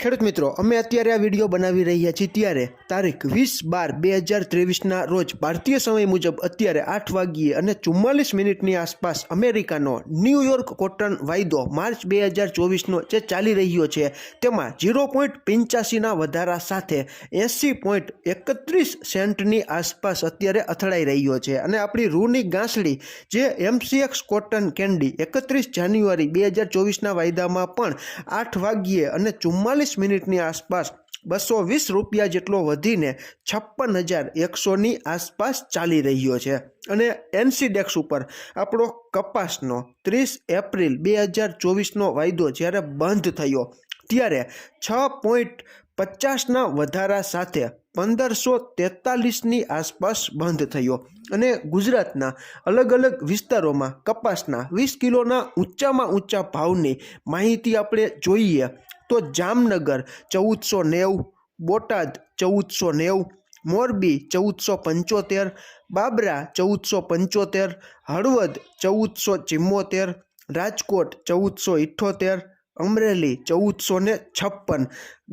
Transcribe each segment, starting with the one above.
ખેડૂત મિત્રો અમે અત્યારે આ વીડિયો બનાવી રહ્યા છીએ ત્યારે તારીખ વીસ બાર બે હજાર ત્રેવીસના રોજ ભારતીય સમય મુજબ અત્યારે આઠ વાગ્યે અને ચુમ્માલીસ મિનિટની આસપાસ અમેરિકાનો ન્યૂયોર્ક કોટન વાયદો માર્ચ બે હજાર ચોવીસનો જે ચાલી રહ્યો છે, તેમાં ઝીરો પોઈન્ટ પંચ્યાસીના વધારા સાથે એંસી પોઈન્ટ એકત્રીસ સેન્ટની આસપાસ અત્યારે અથડાઈ રહ્યો છે. અને આપણી રૂની ગાંસડી જે એમસીએક્સ કોટન કેન્ડી એકત્રીસ જાન્યુઆરી બે હજાર ચોવીસના વાયદામાં પણ આઠ વાગ્યે અને ચુમ્માલીસ મિનિટની આસપાસ બસો વીસ રૂપિયા જેટલો વધીને છપ્પન હજાર એકસોની આસપાસ ચાલી રહ્યો છે. અને એનસીડેક્સ ઉપર આપણો કપાસનો ત્રીસ એપ્રિલ બે હજાર ચોવીસનો વાયદો જ્યારે બંધ થયો, ત્યારે છ પોઈન્ટ પચાસના વધારા સાથે પંદરસો તેતાલીસની આસપાસ બંધ થયો. અને ગુજરાતના અલગ અલગ વિસ્તારોમાં કપાસના વીસ કિલોના ઊંચામાં ઊંચા ભાવની માહિતી આપણે જોઈએ તો જામનગર ચૌદસો નેવું, બોટાદ ચૌદસો નેવું, મોરબી ચૌદસો પંચોતેર, બાબરા ચૌદસો પંચોતેર, હળવદ ચૌદસો ચિમ્મોતેર, રાજકોટ ચૌદસો ઇઠ્ઠોતેર, અમરેલી ચૌદસો ને છપ્પન.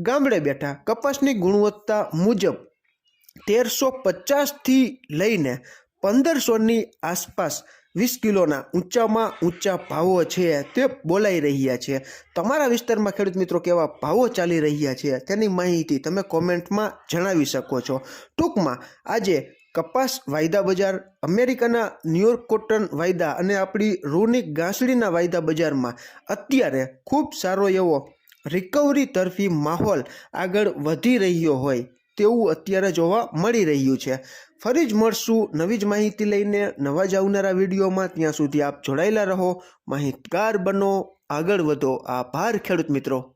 ગામડે બેઠા કપાસની ગુણવત્તા મુજબ તેરસો પચાસથી લઈને પંદરસોની આસપાસ વીસ કિલોના ઊંચામાં ઊંચા ભાવો છે તે બોલાઈ રહ્યા છે. તમારા વિસ્તારમાં ખેડૂત મિત્રો કેવા ભાવો ચાલી રહ્યા છે તેની માહિતી તમે કોમેન્ટમાં જણાવી શકો છો. ટૂંકમાં આજે કપાસ વાયદા બજાર, અમેરિકાના ન્યુયોર્ક કોટન વાયદા અને આપણી રૂની ગાંસડીના વાયદા બજારમાં અત્યારે ખૂબ સારો એવો રિકવરી તરફી માહોલ આગળ વધી રહ્યો હોય. તેવું અત્યારે જોવા મળી રહ્યું છે. ફરી જ મળશું નવી જ માહિતી લઈને નવા જ આવનારા વિડીયોમાં. ત્યાં સુધી આપ જોડાયેલા રહો. માહિતગાર બનો. આગળ વધો. આભાર ખેડૂત મિત્રો.